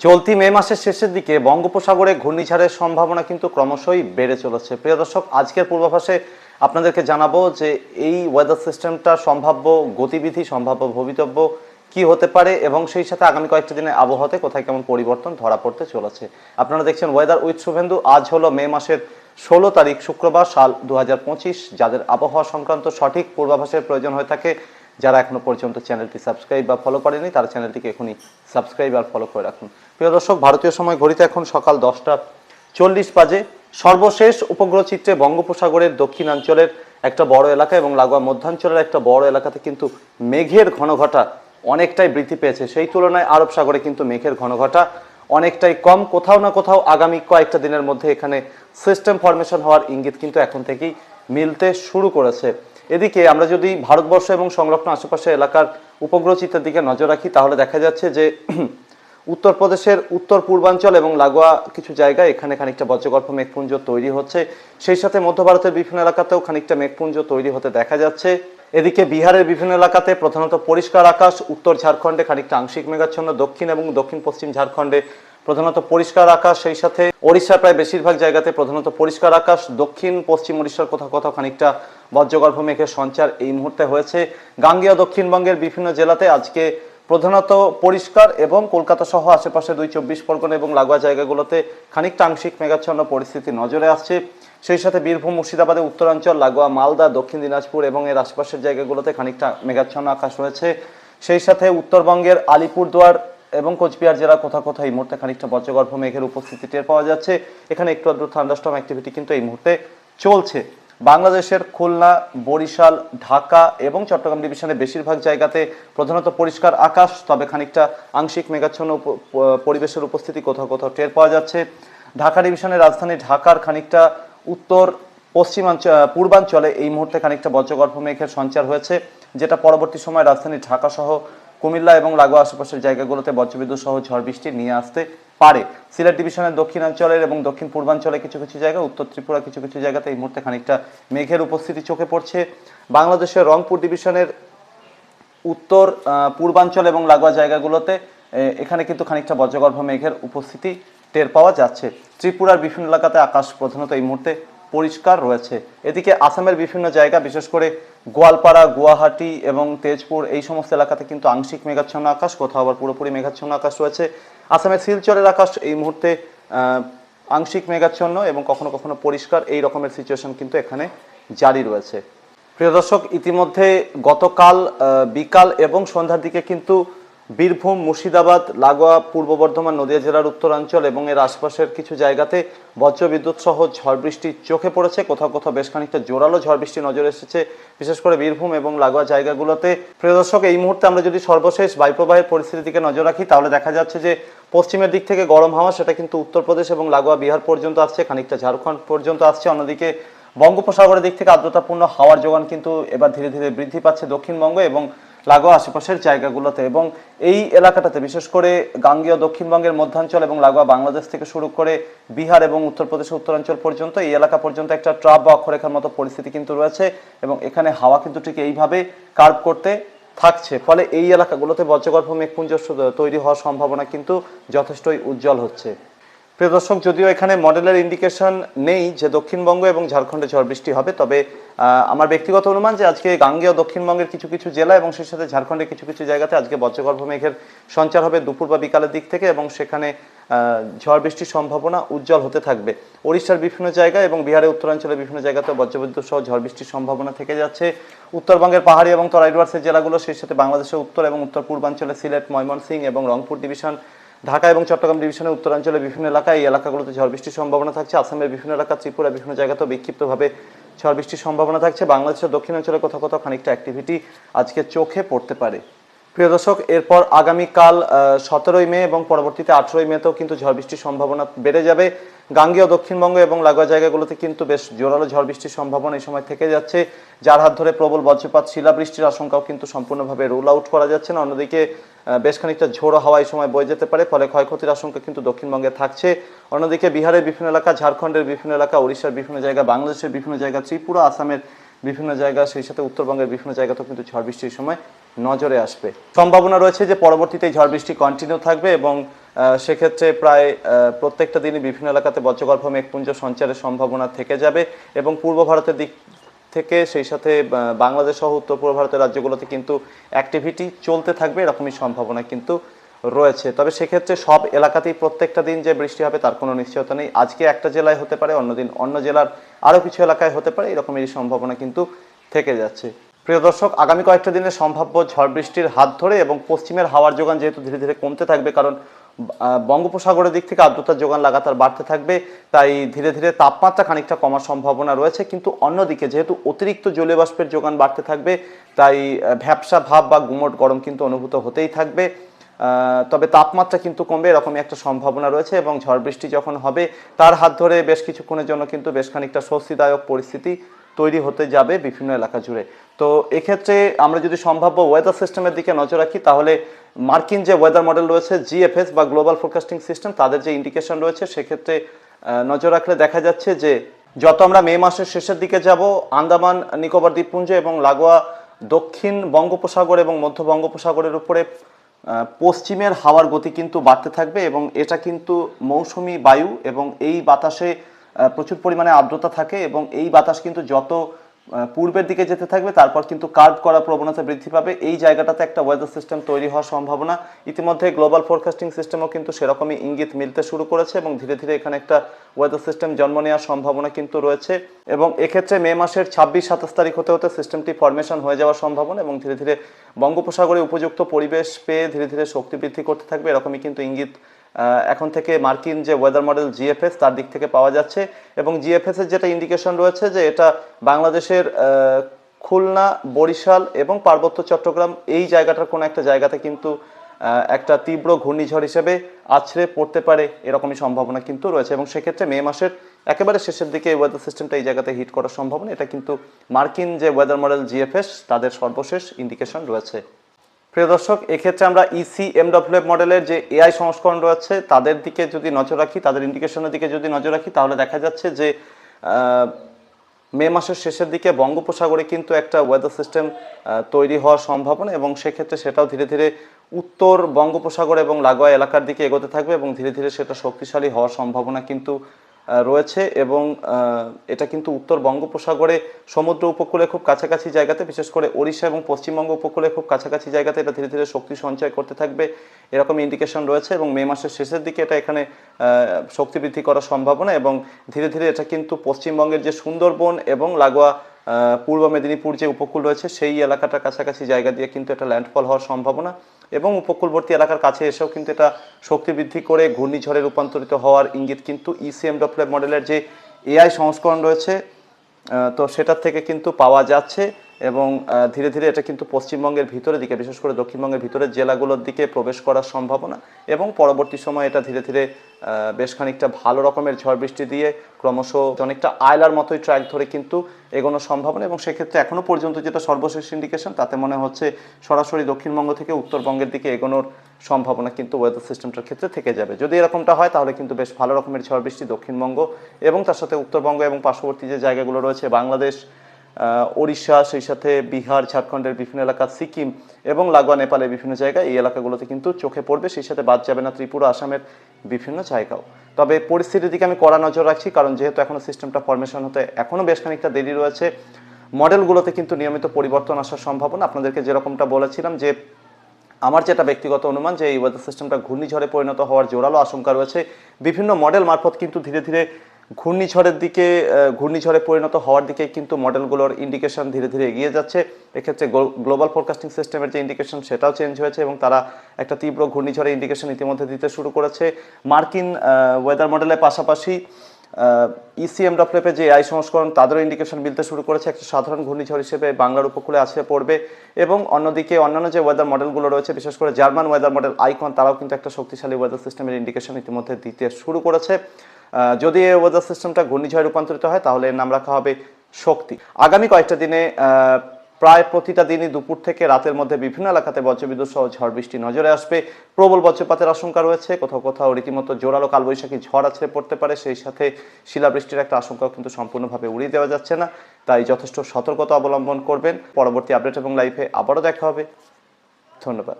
চলতি মে মাসের শেষের দিকে বঙ্গোপসাগরে ঘূর্ণিঝড়ের সম্ভাবনা কিন্তু ক্রমশই বেড়ে চলেছে। প্রিয় দর্শক, আজকের পূর্বাভাসে আপনাদেরকে জানাব যে এই ওয়েদার সিস্টেমটা সম্ভাব্য গতিবিধি, সম্ভাব্য ভবিতব্য কি হতে পারে এবং সেই সাথে আগামী কয়েকটি দিনের আবহাওয়াতে কোথায় কেমন পরিবর্তন ধরা পড়তে চলেছে। আপনারা দেখছেন ওয়েদার উইথ শুভেন্দু। আজ হলো মে মাসের ষোলো তারিখ, শুক্রবার, সাল দু হাজার পঁচিশ। যাদের আবহাওয়া সংক্রান্ত সঠিক পূর্বাভাসের প্রয়োজন হয়ে থাকে যারা এখনও পর্যন্ত চ্যানেলটি সাবস্ক্রাইব বা ফলো করেনি তারা চ্যানেলটিকে এখনই সাবস্ক্রাইব আর ফলো করে রাখুন। প্রিয় দর্শক, ভারতীয় সময় ঘড়িতে এখন সকাল দশটা চল্লিশ বাজে। সর্বশেষ উপগ্রহ চিত্রে বঙ্গোপসাগরের দক্ষিণাঞ্চলের একটা বড় এলাকা এবং লাগোয়া মধ্যাঞ্চলের একটা বড় এলাকাতে কিন্তু মেঘের ঘনঘটা অনেকটাই বৃদ্ধি পেয়েছে। সেই তুলনায় আরব সাগরে কিন্তু মেঘের ঘনঘটা অনেকটাই কম। কোথাও না কোথাও আগামী কয়েকটা দিনের মধ্যে এখানে সিস্টেম ফরমেশন হওয়ার ইঙ্গিত কিন্তু এখন থেকেই মিলতে শুরু করেছে। এদিকে আমরা যদি ভারতবর্ষ এবং সংলগ্ন আশেপাশে এলাকার উপগ্রহ চিত্রের দিকে নজর রাখি, তাহলে দেখা যাচ্ছে যে উত্তরপ্রদেশের উত্তর পূর্বাঞ্চল এবং লাগোয়া কিছু জায়গায় এখানে খানিকটা বজ্রগর্ভ মেঘপুঞ্জ তৈরি হচ্ছে। সেই সাথে মধ্য ভারতের বিভিন্ন এলাকাতেও খানিকটা মেঘপুঞ্জ তৈরি হতে দেখা যাচ্ছে। এদিকে বিহারের বিভিন্ন এলাকাতে প্রধানত পরিষ্কার আকাশ, উত্তর ঝাড়খণ্ডে খানিকটা আংশিক মেঘাচ্ছন্ন, দক্ষিণ এবং দক্ষিণ পশ্চিম ঝাড়খণ্ডে প্রধানত পরিষ্কার আকাশ, সেই সাথে ওড়িশার প্রায় বেশিরভাগ জায়গাতে প্রধানত পরিষ্কার আকাশ, দক্ষিণ পশ্চিম ওড়িশার কোথাও কোথাও খানিকটা বজ্রগর্ভ মেঘের সঞ্চার এই মুহূর্তে হয়েছে। গাঙ্গেয় দক্ষিণবঙ্গের বিভিন্ন জেলাতে আজকে প্রধানত পরিষ্কার এবং কলকাতা সহ আশেপাশে দুই চব্বিশ পরগনা এবং লাগোয়া জায়গাগুলোতে খানিকটা আংশিক মেঘাচ্ছন্ন পরিস্থিতি নজরে আসছে। সেই সাথে বীরভূম, মুর্শিদাবাদে উত্তরাঞ্চল, লাগোয়া, মালদা, দক্ষিণ দিনাজপুর এবং এর আশপাশের জায়গাগুলোতে খানিকটা মেঘাচ্ছন্ন আকাশ রয়েছে। সেই সাথে উত্তরবঙ্গের আলিপুরদুয়ার এবং কোচবিহার জেলা কোথাও কোথাও এই মুহূর্তে খানিকটা বজ্রগর্ভ মেঘের উপস্থিতি টের পাওয়া যাচ্ছে। এখানে একটু আধটু থান্ডাস্টম অ্যাক্টিভিটি কিন্তু এই মুহূর্তে চলছে। বাংলাদেশের খুলনা, বরিশাল, ঢাকা এবং চট্টগ্রাম ডিভিশনের বেশিরভাগ জায়গাতে প্রধানত পরিষ্কার আকাশ, তবে খানিকটা আংশিক মেঘাচ্ছন্ন পরিবেশের উপস্থিতি কোথাও কোথাও টের পাওয়া যাচ্ছে। ঢাকা ডিভিশনের রাজধানী ঢাকার খানিকটা উত্তর পশ্চিমাঞ্চল পূর্বাঞ্চলে এই মুহূর্তে খানিকটা বজ্রগর্ভ মেঘের সঞ্চার হয়েছে, যেটা পরবর্তী সময় রাজধানী ঢাকা সহ কুমিল্লা এবং লাগোয়া আশেপাশের জায়গাগুলোতে বজ্রবিদ্যুৎ সহ ঝড় বৃষ্টি নিয়ে আসতে পারে। সিলেট ডিভিশনের দক্ষিণাঞ্চলের এবং দক্ষিণ পূর্বাঞ্চলে কিছু কিছু জায়গা, উত্তর ত্রিপুরা কিছু কিছু জায়গাতে এই মুহূর্তে খানিকটা মেঘের উপস্থিতি চোখে পড়ছে। বাংলাদেশের রংপুর ডিভিশনের উত্তর পূর্বাঞ্চল এবং লাগোয়া জায়গাগুলোতে এখানে কিন্তু খানিকটা বজ্রগর্ভ মেঘের উপস্থিতি টের পাওয়া যাচ্ছে। ত্রিপুরার বিভিন্ন এলাকাতে আকাশ প্রধানত এই মুহূর্তে পরিষ্কার রয়েছে। এদিকে আসামের বিভিন্ন জায়গা, বিশেষ করে গোয়ালপাড়া, গুয়াহাটি এবং তেজপুর এই সমস্ত এলাকাতে কিন্তু আংশিক মেঘাচ্ছন্ন আকাশ, কোথাও আবার পুরোপুরি মেঘাচ্ছন্ন আকাশ রয়েছে। আসামের শিলচরের আকাশ এই মুহূর্তে আংশিক মেঘাচ্ছন্ন এবং কখনো কখনো পরিষ্কার এই রকমের সিচুয়েশন কিন্তু এখানে জারি রয়েছে। প্রিয় দর্শক, ইতিমধ্যে গতকাল বিকাল এবং সন্ধ্যার দিকে কিন্তু বীরভূম, মুর্শিদাবাদ, লাগোয়া, পূর্ব বর্ধমান, নদিয়া জেলার উত্তরাঞ্চল এবং এর আশপাশের কিছু জায়গাতে বজ্রবিদ্যুৎ সহ ঝড় বৃষ্টি চোখে পড়েছে। কোথাও কোথাও বেশ খানিকটা জোরালো ঝড় বৃষ্টি নজরে এসেছে, বিশেষ করে বীরভূম এবং লাগোয়া জায়গাগুলোতে। প্রিয় দর্শক, এই মুহূর্তে আমরা যদি সর্বশেষ বায়ুপ্রবাহের পরিস্থিতির দিকে নজর রাখি, তাহলে দেখা যাচ্ছে যে পশ্চিমের দিক থেকে গরম হাওয়া, সেটা কিন্তু উত্তরপ্রদেশ এবং লাগোয়া বিহার পর্যন্ত আসছে, খানিকটা ঝাড়খণ্ড পর্যন্ত আসছে। অন্যদিকে বঙ্গোপসাগরের দিক থেকে আর্দ্রতাপূর্ণ হাওয়ার যোগান কিন্তু এবার ধীরে ধীরে বৃদ্ধি পাচ্ছে দক্ষিণবঙ্গ এবং লাগোয়া আশেপাশের জায়গাগুলোতে এবং এই এলাকাটাতে, বিশেষ করে গাঙ্গেয় দক্ষিণবঙ্গের মধ্যাঞ্চল এবং লাগোয়া বাংলাদেশ থেকে শুরু করে বিহার এবং উত্তরপ্রদেশের উত্তরাঞ্চল পর্যন্ত, এই এলাকা পর্যন্ত একটা ট্রাপ বা অক্ষরেখার মতো পরিস্থিতি কিন্তু রয়েছে এবং এখানে হাওয়া কিন্তু ঠিক এইভাবে কার্ভ করতে থাকছে। ফলে এই এলাকাগুলোতে বজ্রগর্ভ মেঘপুঞ্জ তৈরি হওয়ার সম্ভাবনা কিন্তু যথেষ্টই উজ্জ্বল হচ্ছে। প্রিয় দর্শক, যদিও এখানে মডেলের ইন্ডিকেশন নেই যে দক্ষিণবঙ্গ এবং ঝাড়খণ্ডে ঝড় বৃষ্টি হবে, তবে আমার ব্যক্তিগত অনুমান যে আজকে গাঙ্গেয় দক্ষিণবঙ্গের কিছু কিছু জেলা এবং সেই সাথে ঝাড়খণ্ডের কিছু কিছু জায়গাতে আজকে বজ্রগর্ভ মেঘের সঞ্চার হবে দুপুর বা বিকালের দিক থেকে এবং সেখানে ঝড় বৃষ্টির সম্ভাবনা উজ্জ্বল হতে থাকবে। ওড়িশার বিভিন্ন জায়গায় এবং বিহারের উত্তরাঞ্চলের বিভিন্ন জায়গাতে বজ্রবিদ্যুৎ সহ ঝড় বৃষ্টির সম্ভাবনা থেকে যাচ্ছে। উত্তরবঙ্গের পাহাড়ি এবং তরাই ডুয়ার্সের জেলাগুলো, সেই সাথে বাংলাদেশের উত্তর এবং উত্তর পূর্বাঞ্চলে সিলেট, ময়মনসিংহ এবং রংপুর ডিভিশন ঢাকা এবং চট্টগ্রাম ডিভিশনের উত্তরাঞ্চলে বিভিন্ন এলাকায় এই এলাকাগুলোতে ঝড় বৃষ্টির সম্ভাবনা থাকছে। আসামের বিভিন্ন এলাকা, ত্রিপুরা, বিভিন্ন জায়গাতেও বিক্ষিপ্তভাবে ঝড় বৃষ্টির সম্ভাবনা থাকছে। বাংলাদেশের দক্ষিণাঞ্চলে কোথাও কোথাও খানিকটা অ্যাক্টিভিটি আজকে চোখে পড়তে পারে। প্রিয় দর্শক, এরপর আগামীকাল সতেরোই মে এবং পরবর্তীতে আঠেরোই মেতেও কিন্তু ঝড় বৃষ্টির সম্ভাবনা বেড়ে যাবে। গাঙ্গেয় দক্ষিণবঙ্গ এবং লাগোয়া জায়গাগুলোতে কিন্তু বেশ জোরালো ঝড় বৃষ্টির সম্ভাবনা এই সময় থেকে যাচ্ছে। যার হাত ধরে প্রবল বজ্রপাত, শিলাবৃষ্টির আশঙ্কাও কিন্তু সম্পূর্ণভাবে রুল আউট করা যাচ্ছে না। অন্যদিকে বেশ খানিকটা ঝোড়ো হাওয়া এই সময় বয়ে যেতে পারে, ফলে ক্ষয়ক্ষতির আশঙ্কা কিন্তু দক্ষিণবঙ্গে থাকছে। অন্যদিকে, বিহারের বিভিন্ন এলাকা, ঝাড়খণ্ডের বিভিন্ন এলাকা উড়িষ্যার বিভিন্ন জায়গা, বাংলাদেশের বিভিন্ন জায়গা, ত্রিপুরা, আসামের বিভিন্ন জায়গা, সেই সাথে উত্তরবঙ্গের বিভিন্ন জায়গাতেও কিন্তু ঝড় বৃষ্টির সময় নজরে আসবে। সম্ভাবনা রয়েছে যে পরবর্তীতে ঝড় বৃষ্টি কন্টিনিউ থাকবে এবং সেক্ষেত্রে প্রায় প্রত্যেকটা দিনই বিভিন্ন এলাকাতে বজ্রগর্ভ মেঘপুঞ্জ সঞ্চারের সম্ভাবনা থেকে যাবে এবং পূর্ব ভারতের দিক থেকে সেই সাথে বাংলাদেশ সহ উত্তর পূর্ব ভারতের রাজ্যগুলোতে কিন্তু অ্যাক্টিভিটি চলতে থাকবে, এরকমই সম্ভাবনা কিন্তু রয়েছে। তবে সেক্ষেত্রে সব এলাকাতেই প্রত্যেকটা দিন যে বৃষ্টি হবে তার কোনো নিশ্চয়তা নেই। আজকে একটা জেলায় হতে পারে, অন্যদিন অন্য জেলার আরও কিছু এলাকায় হতে পারে এরকমেরই সম্ভাবনা কিন্তু থেকে যাচ্ছে। প্রিয় দর্শক, আগামী কয়েকটা দিনের সম্ভাব্য ঝড় বৃষ্টির হাত ধরে এবং পশ্চিমের হাওয়ার যোগান যেহেতু ধীরে ধীরে কমতে থাকবে, কারণ বঙ্গোপসাগরের দিক থেকে আর্দ্রতার যোগান লাগাতার বাড়তে থাকবে, তাই ধীরে ধীরে তাপমাত্রা খানিকটা কমার সম্ভাবনা রয়েছে। কিন্তু অন্যদিকে, যেহেতু অতিরিক্ত জলীয় বাষ্পের যোগান বাড়তে থাকবে, তাই ভ্যাপসা ভাব বা গুমট গরম কিন্তু অনুভূত হতেই থাকবে। তবে তাপমাত্রা কিন্তু কমবে, এরকমই একটা সম্ভাবনা রয়েছে এবং ঝড় বৃষ্টি যখন হবে, তার হাত ধরে বেশ কিছুক্ষণের জন্য কিন্তু বেশ খানিকটা স্বস্তিদায়ক পরিস্থিতি তৈরি হতে যাবে বিভিন্ন এলাকা জুড়ে। তো এক্ষেত্রে আমরা যদি সম্ভাব্য ওয়েদার সিস্টেমের দিকে নজর রাখি, তাহলে মার্কিন যে ওয়েদার মডেল রয়েছে জিএফএস বা গ্লোবাল ফোরকাস্টিং সিস্টেম তাদের যে ইন্ডিকেশন রয়েছে, সেক্ষেত্রে নজর রাখলে দেখা যাচ্ছে যে যত আমরা মে মাসের শেষের দিকে যাব, আন্দামান, নিকোবর দ্বীপপুঞ্জ এবং লাগোয়া দক্ষিণ বঙ্গোপসাগর এবং মধ্য বঙ্গোপসাগরের উপরে পশ্চিমের হাওয়ার গতি কিন্তু বাড়তে থাকবে এবং এটা কিন্তু মৌসুমি বায়ু এবং এই বাতাসে প্রচুর পরিমাণে আর্দ্রতা থাকে এবং এই বাতাস কিন্তু যত পূর্বের দিকে যেতে থাকবে, তারপর কিন্তু কার্ভ করার প্রবণতা বৃদ্ধি পাবে। এই জায়গাটাতে একটা ওয়েদার সিস্টেম তৈরি হওয়ার সম্ভাবনা। ইতিমধ্যে গ্লোবাল ফোরকাস্টিং সিস্টেমও কিন্তু সেরকমই ইঙ্গিত মিলতে শুরু করেছে এবং ধীরে ধীরে এখানে একটা ওয়েদার সিস্টেম জন্ম নেওয়ার সম্ভাবনা কিন্তু রয়েছে। এবং এক্ষেত্রে মে মাসের ছাব্বিশ, সাতাশ তারিখ হতে হতে সিস্টেমটি ফরমেশন হয়ে যাওয়ার সম্ভাবনা এবং ধীরে ধীরে বঙ্গোপসাগরে উপযুক্ত পরিবেশ পেয়ে ধীরে ধীরে শক্তি বৃদ্ধি করতে থাকবে, এরকমই কিন্তু ইঙ্গিত এখন থেকে মার্কিন যে ওয়েদার মডেল জিএফএস তার দিক থেকে পাওয়া যাচ্ছে। এবং জিএফএস এর যেটা ইন্ডিকেশন রয়েছে যে এটা বাংলাদেশের খুলনা, বরিশাল এবং পার্বত্য চট্টগ্রাম এই জায়গাটার কোনো একটা জায়গাতে কিন্তু একটা তীব্র ঘূর্ণিঝড় হিসেবে আছড়ে পড়তে পারে এরকমই সম্ভাবনা কিন্তু রয়েছে। এবং সেক্ষেত্রে মে মাসের একেবারে শেষের দিকে এই ওয়েদার সিস্টেমটা এই জায়গাতে হিট করার সম্ভাবনা, এটা কিন্তু মার্কিন যে ওয়েদার মডেল জিএফএস তাদের সর্বশেষ ইন্ডিকেশন রয়েছে। প্রিয় দর্শক, এক্ষেত্রে আমরা ইসি এমডব্লিউ মডেলের যে এআই সংস্করণ রয়েছে, তাদের দিকে যদি নজর রাখি, তাদের ইন্ডিকেশনের দিকে যদি নজর রাখি, তাহলে দেখা যাচ্ছে যে মে মাসের শেষের দিকে বঙ্গোপসাগরে কিন্তু একটা ওয়েদার সিস্টেম তৈরি হওয়ার সম্ভাবনা এবং সেক্ষেত্রে সেটাও ধীরে ধীরে উত্তর বঙ্গোপসাগর এবং লাগোয়া এলাকার দিকে এগোতে থাকবে এবং ধীরে ধীরে সেটা শক্তিশালী হওয়ার সম্ভাবনা কিন্তু রয়েছে এবং এটা কিন্তু উত্তর বঙ্গোপসাগরে সমুদ্র উপকূলে খুব কাছাকাছি জায়গাতে, বিশেষ করে ওড়িশা এবং পশ্চিমবঙ্গ উপকূলে খুব কাছাকাছি জায়গাতে এটা ধীরে ধীরে শক্তি সঞ্চয় করতে থাকবে। এরকম ইন্ডিকেশন রয়েছে এবং মে মাসের শেষের দিকে এটা এখানে শক্তি বৃদ্ধি করার সম্ভাবনা এবং ধীরে ধীরে এটা কিন্তু পশ্চিমবঙ্গের যে সুন্দরবন এবং লাগোয়া পূর্ব মেদিনীপুর যে উপকূল রয়েছে, সেই এলাকাটার কাছাকাছি জায়গা দিয়ে কিন্তু এটা ল্যান্ডফল হওয়ার সম্ভাবনা। এবং উপকূলবর্তী এলাকার কাছে এসেও কিন্তু এটা শক্তি বৃদ্ধি করে ঘূর্ণিঝড়ে রূপান্তরিত হওয়ার ইঙ্গিত কিন্তু E ইসিএম ডপ্লের মডেলের যে এআই সংস্করণ রয়েছে তো সেটার থেকে কিন্তু পাওয়া যাচ্ছে। এবং ধীরে ধীরে এটা কিন্তু পশ্চিমবঙ্গের ভিতরের দিকে, বিশেষ করে দক্ষিণবঙ্গের ভিতরের জেলাগুলোর দিকে প্রবেশ করার সম্ভাবনা এবং পরবর্তী সময় এটা ধীরে ধীরে বেশ খানিকটা ভালো রকমের ঝড় বৃষ্টি দিয়ে ক্রমশ অনেকটা আয়লার মতোই ট্র্যাক ধরে কিন্তু এগোনোর সম্ভাবনা এবং সেক্ষেত্রে এখনও পর্যন্ত যেটা সর্বশেষ ইন্ডিকেশন তাতে মনে হচ্ছে সরাসরি দক্ষিণবঙ্গ থেকে উত্তরবঙ্গের দিকে এগোনোর সম্ভাবনা কিন্তু ওয়েদার সিস্টেমটার ক্ষেত্রে থেকে যাবে। যদি এরকমটা হয়, তাহলে কিন্তু বেশ ভালো রকমের ঝড় বৃষ্টি দক্ষিণবঙ্গ এবং তার সাথে উত্তরবঙ্গ এবং পার্শ্ববর্তী যে জায়গাগুলো রয়েছে, বাংলাদেশ ওড়িশা, সেই সাথে বিহার, ঝাড়খণ্ডের বিভিন্ন এলাকা, সিকিম এবং লাগোয়া, নেপালের বিভিন্ন জায়গায় এই এলাকাগুলোতে কিন্তু চোখে পড়বে, সেই সাথে বাদ যাবে না ত্রিপুরা, আসামের বিভিন্ন জায়গাও। তবে পরিস্থিতির দিকে আমি কড়া নজর রাখছি, কারণ যেহেতু এখনও সিস্টেমটা ফরমেশন হতে এখনও বেশ খানিকটা দেরি রয়েছে, মডেলগুলোতে কিন্তু নিয়মিত পরিবর্তন আসার সম্ভাবনা, আপনাদেরকে যেরকমটা বলেছিলাম যে আমার যেটা ব্যক্তিগত অনুমান যে এই ওয়েদার সিস্টেমটা ঘূর্ণিঝড়ে পরিণত হওয়ার জোরালো আশঙ্কা রয়েছে, বিভিন্ন মডেল মারফত কিন্তু ধীরে ধীরে ঘূর্ণিঝড়ের দিকে ঘূর্ণিঝড়ে পরিণত হওয়ার দিকে কিন্তু মডেলগুলোর ইন্ডিকেশন ধীরে ধীরে এগিয়ে যাচ্ছে। এক্ষেত্রে গ্লোবাল ফোরকাস্টিং সিস্টেমের যে ইন্ডিকেশন সেটাও চেঞ্জ হয়েছে এবং তারা একটা তীব্র ঘূর্ণিঝড়ের ইন্ডিকেশন ইতিমধ্যে দিতে শুরু করেছে। মার্কিন ওয়েদার মডেলের পাশাপাশি ইসিএম ডপ্লেপে যে আই সংস্করণ, তাদেরও ইন্ডিকেশন মিলতে শুরু করেছে। একটা সাধারণ ঘূর্ণিঝড় হিসেবে বাংলার উপকূলে আছে পড়বে এবং অন্যদিকে অন্যান্য যে ওয়েদার মডেলগুলো রয়েছে, বিশেষ করে জার্মান ওয়েদার মডেল আইকন তারাও কিন্তু একটা শক্তিশালী ওয়েদার সিস্টেমের ইন্ডিকেশন ইতিমধ্যে দিতে শুরু করেছে। যদি এই ওয়েদার সিস্টেমটা ঘূর্ণিঝড়ে রূপান্তরিত হয়, তাহলে এর নাম রাখা হবে শক্তি। আগামী কয়েকটা দিনে প্রায় প্রতিটা দিনই দুপুর থেকে রাতের মধ্যে বিভিন্ন এলাকাতে বজ্রবিদ্যুৎ সহ ঝড় বৃষ্টি নজরে আসবে। প্রবল বজ্রপাতের আশঙ্কা রয়েছে। কোথাও কোথাও রীতিমতো জোরালো কালবৈশাখী ঝড় আছড়ে পড়তে পারে। সেই সাথে শিলাবৃষ্টির একটা আশঙ্কাও কিন্তু সম্পূর্ণভাবে উড়িয়ে দেওয়া যাচ্ছে না। তাই যথেষ্ট সতর্কতা অবলম্বন করবেন। পরবর্তী আপডেট এবং লাইফে আবারও দেখা হবে। ধন্যবাদ।